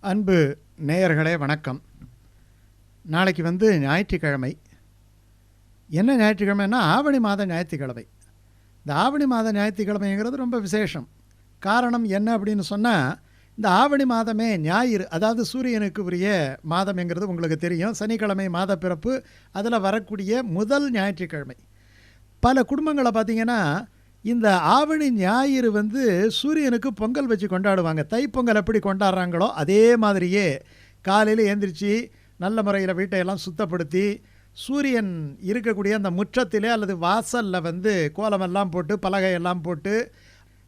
அன்பு நேயர்களே வணக்கம். நாளைக்கு வந்து ஞாயிற்றுக்கிழமை. என்ன ஞாயிற்றுக்கிழமைன்னா ஆவணி மாத ஞாயிற்றுக்கிழமை. இந்த ஆவணி மாத ஞாயிற்றுக்கிழமைங்கிறது ரொம்ப விசேஷம். காரணம் என்ன அப்படின்னு சொன்னால் இந்த ஆவணி மாதமே ஞாயிறு அதாவது சூரியனுக்கு உரிய மாதம்ங்கிறது உங்களுக்கு தெரியும். சனிக்கிழமை மாத பிறப்பு அதில் வரக்கூடிய முதல் ஞாயிற்றுக்கிழமை. பல குடும்பங்களை பார்த்தீங்கன்னா இந்த ஆவணி ஞாயிறு வந்து சூரியனுக்கு பொங்கல் வச்சு கொண்டாடுவாங்க. தைப்பொங்கல் எப்படி கொண்டாடுறாங்களோ அதே மாதிரியே காலையில் ஏந்திரிச்சு நல்ல முறையில் வீட்டையெல்லாம் சுத்தப்படுத்தி சூரியன் இருக்கக்கூடிய அந்த முற்றத்திலே அல்லது வாசலில் வந்து கோலமெல்லாம் போட்டு பலகையெல்லாம் போட்டு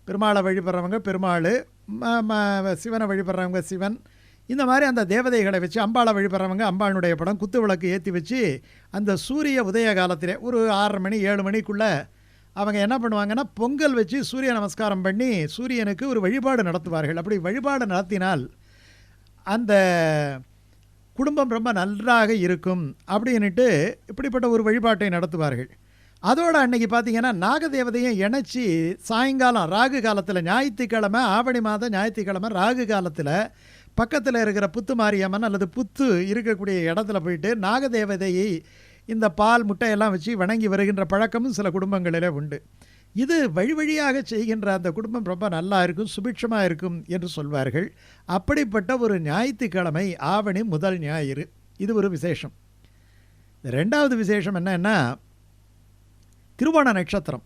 பெருமாளை வழிபடுறவங்க பெருமாள் சிவனை வழிபடுறவங்க சிவன் இந்த மாதிரி அந்த தேவதைகளை வச்சு அம்பாளை வழிபடுறவங்க அம்பாளுடைய படம் குத்து விளக்கு ஏற்றி வச்சு அந்த சூரிய உதய காலத்திலே ஒரு ஆறரை மணி ஏழு மணிக்குள்ளே அவங்க என்ன பண்ணுவாங்கன்னா பொங்கல் வச்சு சூரிய நமஸ்காரம் பண்ணி சூரியனுக்கு ஒரு வழிபாடு நடத்துவார்கள். அப்படி வழிபாடு நடத்தினால் அந்த குடும்பம் ரொம்ப நன்றாக இருக்கும் அப்படின்னுட்டு இப்படிப்பட்ட ஒரு வழிபாட்டை நடத்துவார்கள். அதோடு அன்னைக்கு பார்த்தீங்கன்னா நாகதேவதையும் இணைச்சி சாயங்காலம் ராகு காலத்தில் ஞாயிற்றுக்கிழமை ஆவணி மாதம் ஞாயிற்றுக்கிழமை ராகு காலத்தில் பக்கத்தில் இருக்கிற புத்து மாரியம்மன் அல்லது புத்து இருக்கக்கூடிய இடத்துல போயிட்டு நாகதேவதையை இந்த பால் முட்டையெல்லாம் வச்சு வணங்கி வருகின்ற பழக்கமும் சில குடும்பங்களிலே உண்டு. இது வழி வழியாக செய்கின்ற அந்த குடும்பம் ரொம்ப நல்லா இருக்கும் சுபிட்சமாக இருக்கும் என்று சொல்வார்கள். அப்படிப்பட்ட ஒரு ஞாயிற்றுக்கிழமை ஆவணி முதல் ஞாயிறு. இது ஒரு விசேஷம். ரெண்டாவது விசேஷம் என்னன்னா திருவோண நட்சத்திரம்.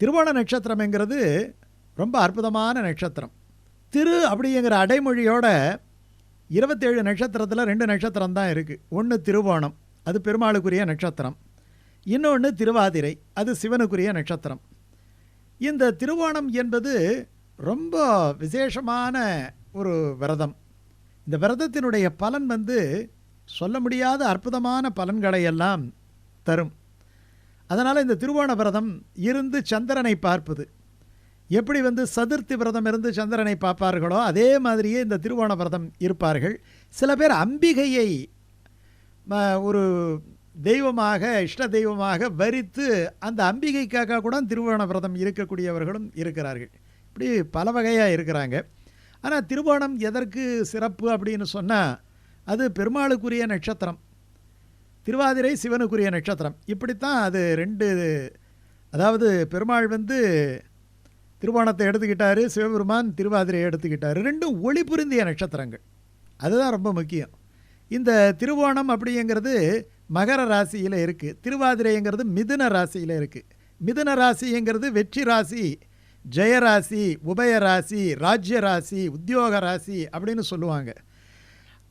திருவோண நட்சத்திரம்ங்கிறது ரொம்ப அற்புதமான நட்சத்திரம். திரு அப்படிங்கிற அடைமொழியோட இருபத்தேழு நட்சத்திரத்தில் ரெண்டு நட்சத்திரம் தான் இருக்குது ஒன்று திருவோணம் அது பெருமாளுக்குரிய நட்சத்திரம். இன்னொன்று திருவாதிரை அது சிவனுக்குரிய நட்சத்திரம். இந்த திருவோணம் என்பது ரொம்ப விசேஷமான ஒரு விரதம். இந்த விரதத்தினுடைய பலன் வந்து சொல்ல முடியாத அற்புதமான பலன்களை எல்லாம் தரும். அதனால் இந்த திருவோண விரதம் இருந்து சந்திரனை பார்ப்பது. எப்படி வந்து சதுர்த்தி விரதம் இருந்து சந்திரனை பார்ப்பார்களோ அதே மாதிரியே இந்த திருவோண விரதம் இருப்பார்கள். சில பேர் அம்பிகையை ஒரு தெய்வமாக இஷ்ட தெய்வமாக வரித்து அந்த அம்பிகைக்காக கூட திருவோண விரதம் இருக்கக்கூடியவர்களும் இருக்கிறார்கள். இப்படி பல வகையாக இருக்கிறாங்க. ஆனால் திருவோணம் எதற்கு சிறப்பு அப்படின்னு சொன்னால் அது பெருமாளுக்குரிய நட்சத்திரம். திருவாதிரை சிவனுக்குரிய நட்சத்திரம். இப்படித்தான் அது ரெண்டு அதாவது பெருமாள் வந்து திருவோணத்தை எடுத்துக்கிட்டாரு சிவபெருமான் திருவாதிரையை எடுத்துக்கிட்டாரு. ரெண்டும் ஒளி புரிந்திய நட்சத்திரங்கள். அதுதான் ரொம்ப முக்கியம். இந்த திருவோணம் அப்படிங்கிறது மகர ராசியில் இருக்குது திருவாதிரைங்கிறது மிதுன ராசியில் இருக்குது மிதுன ராசிங்கிறது வெற்றி ராசி ஜெயராசி உபய ராசி ராஜ்ய ராசி உத்தியோக ராசி அப்படின்னு சொல்லுவாங்க.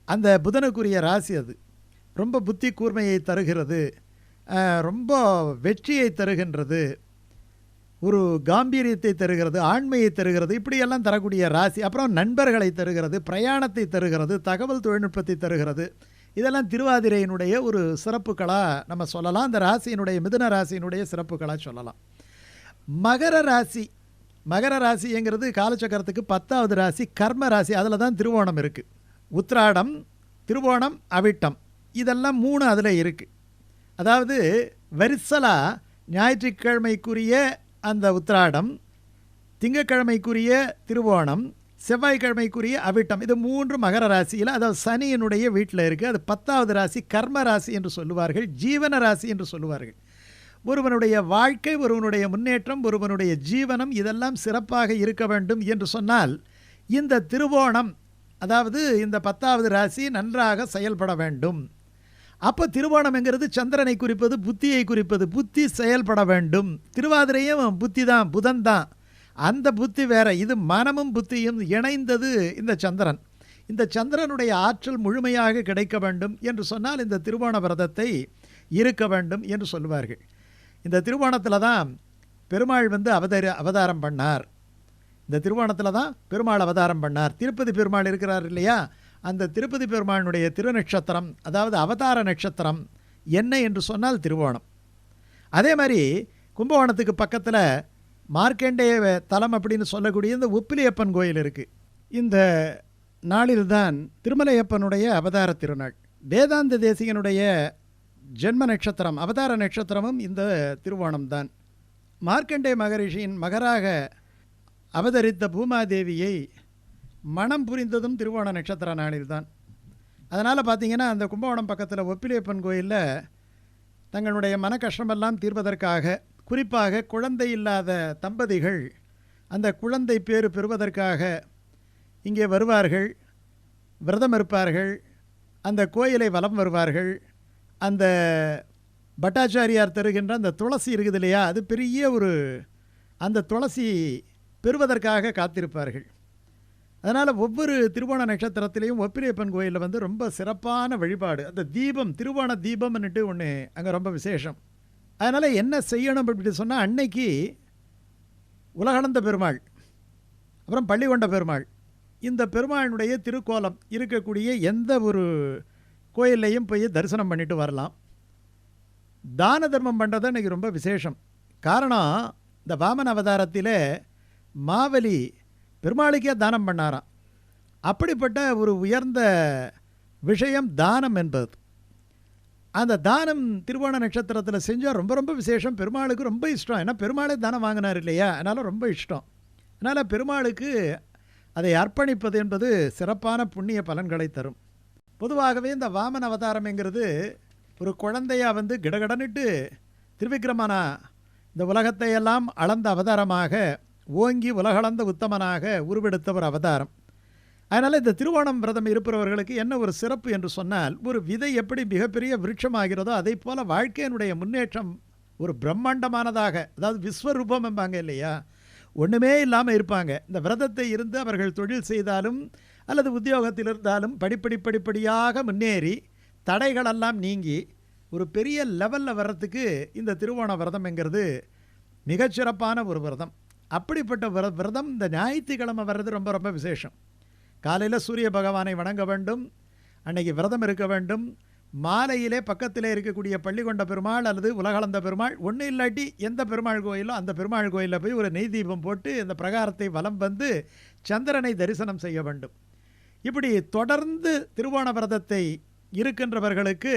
அந்த புதனுக்குரிய ராசி அது. ரொம்ப புத்தி கூர்மையை தருகிறது ரொம்ப வெற்றியை தருகின்றது. ஒரு காம்பீரியத்தை தருகிறது ஆண்மையை தருகிறது இப்படியெல்லாம் தரக்கூடிய ராசி அப்புறம் நண்பர்களை தருகிறது பிரயாணத்தை தருகிறது தகவல் தொழில்நுட்பத்தை தருகிறது. இதெல்லாம் திருவாதிரையினுடைய ஒரு சிறப்புகளாக நம்ம சொல்லலாம். அந்த ராசியினுடைய மிதுன ராசியினுடைய சிறப்புகளாக சொல்லலாம். மகர ராசி மகர ராசிங்கிறது காலச்சக்கரத்துக்கு பத்தாவது ராசி கர்ம ராசி அதில் தான் திருவோணம் இருக்குது உத்ராடம் திருவோணம் அவிட்டம் இதெல்லாம் மூணு அதில் இருக்குது அதாவது வரிசலா ஞாயிற்றுக்கிழமைக்குரிய அந்த உத்ராடம் திங்கக்கிழமைக்குரிய திருவோணம் செவ்வாய்க்கிழமைக்குரிய அவிட்டம் இது மூன்று மகர ராசியில் அதாவது சனியினுடைய வீட்டில் இருக்குது அது பத்தாவது ராசி கர்ம ராசி என்று சொல்லுவார்கள் ஜீவன ராசி என்று சொல்லுவார்கள். ஒருவனுடைய வாழ்க்கை ஒருவனுடைய முன்னேற்றம் ஒருவனுடைய ஜீவனம் இதெல்லாம் சிறப்பாக இருக்க வேண்டும் என்று சொன்னால் இந்த திருவோணம் அதாவது இந்த பத்தாவது ராசி நன்றாக செயல்பட வேண்டும். அப்போ திருவோணம்ங்கிறது சந்திரனை குறிப்பது புத்தியை குறிப்பது. புத்தி செயல்பட வேண்டும். திருவாதிரையும் புத்தி தான் புதன் தான் அந்த புத்தி வேற. இது மனமும் புத்தியும் இணைந்தது இந்த சந்திரன். இந்த சந்திரனுடைய ஆற்றல் முழுமையாக கிடைக்க வேண்டும் என்று சொன்னால் இந்த திருவோண விரதத்தை இருக்க வேண்டும் என்று சொல்லுவார்கள். இந்த திருவோணத்தில் தான் பெருமாள் வந்து அவதார அவதாரம் பண்ணார். இந்த திருவோணத்தில் தான் பெருமாள் அவதாரம் பண்ணார். திருப்பதி பெருமாள் இருக்கிறார் இல்லையா? அந்த திருப்பதி பெருமானுடைய திருநட்சத்திரம் அதாவது அவதார நட்சத்திரம் என்ன என்று சொன்னால் திருவோணம். அதே மாதிரி கும்பகோணத்துக்கு பக்கத்தில் மார்க்கண்டேய தலம் அப்படின்னு சொல்லக்கூடிய இந்த உப்பிலியப்பன் கோயில் இருக்குது இந்த நாளில்தான் திருமலையப்பனுடைய அவதார திருநாள். வேதாந்த தேசிகனுடைய ஜென்ம நட்சத்திரம் அவதார நட்சத்திரமும் இந்த திருவோணம் தான் மார்க்கண்டே மகரிஷியின் மகராக அவதரித்த பூமாதேவியை மனம் புரிந்ததும் திருவோண நட்சத்திர நாளில்தான். அதனால் பார்த்தீங்கன்னா அந்த கும்பகோணம் பக்கத்தில் ஒப்பிலியப்பன் கோயிலில் தங்களுடைய மன கஷ்டமெல்லாம் தீர்வதற்காக குறிப்பாக குழந்தை இல்லாத தம்பதிகள் அந்த குழந்தை பேறு பெறுவதற்காக இங்கே வருவார்கள் விரதம் இருப்பார்கள் அந்த கோயிலை வலம் வருவார்கள் அந்த பட்டாச்சாரியார் தருகின்ற அந்த துளசி இருக்குது இல்லையா அது பெரிய ஒரு அந்த துளசி பெறுவதற்காக காத்திருப்பார்கள். அதனால் ஒவ்வொரு திருவோண நட்சத்திரத்திலையும் ஒப்பிரியப்பன் கோயிலில் வந்து ரொம்ப சிறப்பான வழிபாடு. அந்த தீபம் திருவோண தீபம்னுட்டு ஒன்று அங்கே ரொம்ப விசேஷம். அதனால் என்ன செய்யணும் அப்படின்னு சொன்னால் அன்னைக்கு உலகளந்த பெருமாள் அப்புறம் பள்ளிகொண்ட பெருமாள் இந்த பெருமாளுடைய திருக்கோலம் இருக்கக்கூடிய எந்த ஒரு கோயில்லையும் போய் தரிசனம் பண்ணிட்டு வரலாம். தான தர்மம் பண்ணுறது இன்றைக்கி ரொம்ப விசேஷம். காரணம் இந்த வாமன அவதாரத்தில் மாவலி பெருமாளுக்கே தானம் பண்ணாராம். அப்படிப்பட்ட ஒரு உயர்ந்த விஷயம் தானம் என்பது. அந்த தானம் திருவோண நட்சத்திரத்தில் செஞ்சால் ரொம்ப ரொம்ப விசேஷம். பெருமாளுக்கு ரொம்ப இஷ்டம். ஏன்னா பெருமாளே தானம் வாங்கினார் இல்லையா? அதனால் ரொம்ப இஷ்டம். அதனால் பெருமாளுக்கு அதை அர்ப்பணிப்பது என்பது சிறப்பான புண்ணிய பலன்களை தரும். பொதுவாகவே இந்த வாமன அவதாரம்ங்கிறது ஒரு குழந்தையாக வந்து கிடகடனிட்டு திருவிக்கிரமனா இந்த உலகத்தையெல்லாம் அளந்த அவதாரமாக ஓங்கி உலகளந்த உத்தமனாக உருவெடுத்தவர் அவதாரம். அதனால் இந்த திருவோணம் விரதம் இருப்பவர்களுக்கு என்ன ஒரு சிறப்பு என்று சொன்னால் ஒரு விதை எப்படி மிகப்பெரிய விருட்சமாகிறதோ அதே போல வாழ்க்கையினுடைய முன்னேற்றம் ஒரு பிரம்மாண்டமானதாக அதாவது விஸ்வரூபம் என்பாங்க இல்லையா? ஒன்றுமே இல்லாமல் இருப்பாங்க. இந்த விரதத்தை இருந்து அவர்கள் தொழில் செய்தாலும் அல்லது உத்தியோகத்தில் இருந்தாலும் படிப்படி படிப்படியாக முன்னேறி தடைகளெல்லாம் நீங்கி ஒரு பெரிய லெவலில் வர்றதுக்கு இந்த திருவோண விரதம்ங்கிறது மிகச்சிறப்பான ஒரு விரதம். அப்படிப்பட்ட விர விரதம் இந்த ஞாயிற்றுக்கிழமை வர்றது ரொம்ப ரொம்ப விசேஷம். காலையில் சூரிய பகவானை வணங்க வேண்டும். அன்னைக்கு விரதம் இருக்க வேண்டும். மாலையிலே பக்கத்திலே இருக்கக்கூடிய பள்ளிகொண்ட பெருமாள் அல்லது உலகளந்த பெருமாள் ஒன்றும் இல்லாட்டி எந்த பெருமாள் கோயிலோ அந்த பெருமாள் கோயிலில் போய் ஒரு நெய் தீபம் போட்டு இந்த பிரகாரத்தை வலம் வந்து சந்திரனை தரிசனம் செய்ய வேண்டும். இப்படி தொடர்ந்து திருவோண விரதத்தை இருக்கின்றவர்களுக்கு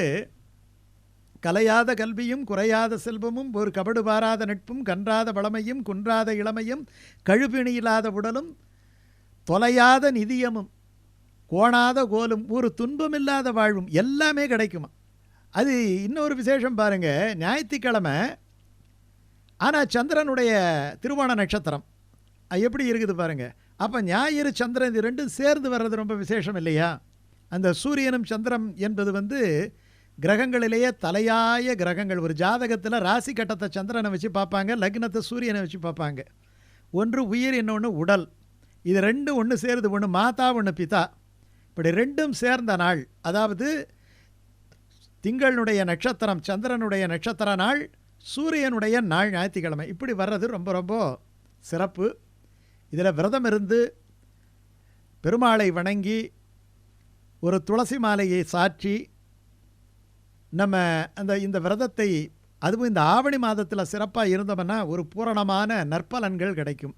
கலையாத கல்வியும் குறையாத செல்வமும் ஒரு கபடு பாராத நட்பும் கன்றாத வளமையும் குன்றாத இளமையும் கழுபிணி இல்லாத உடலும் தொலையாத நிதியமும் கோணாத கோலும் ஒரு துன்பமில்லாத வாழ்வும் எல்லாமே கிடைக்குமா? அது இன்னொரு விசேஷம் பாருங்க. ஞாயிற்றுக்கிழமை ஆனால் சந்திரனுடைய திருவோண நட்சத்திரம். எப்படி இருக்குது பாருங்க. அப்போ ஞாயிறு சந்திரன் இது ரெண்டும் சேர்ந்து வர்றது ரொம்ப விசேஷம் இல்லையா? அந்த சூரியனும் சந்திரம் என்பது வந்து கிரகங்களிலேயே தலையாய கிரகங்கள். ஒரு ஜாதகத்தில் ராசி கட்டத்தை சந்திரனை வச்சு பார்ப்பாங்க லக்னத்தை சூரியனை வச்சு பார்ப்பாங்க. ஒன்று உயிர் இன்னொன்று உடல். இது ரெண்டும் ஒன்று சேருது ஒன்று மாதா ஒன்று பிதா. இப்படி ரெண்டும் சேர்ந்த நாள் அதாவது திங்களுடைய நட்சத்திரம் சந்திரனுடைய நட்சத்திர நாள் சூரியனுடைய நாள் ஞாயிற்றுக்கிழமை. இப்படி வர்றது ரொம்ப ரொம்ப சிறப்பு. இதில் விரதம் இருந்து பெருமாளை வணங்கி ஒரு துளசி மாலையை சாற்றி நம்ம அந்த இந்த விரதத்தை அதுவும் இந்த ஆவணி மாதத்தில் சிறப்பாக இருந்தோம்னா ஒரு பூரணமான நற்பலன்கள் கிடைக்கும்.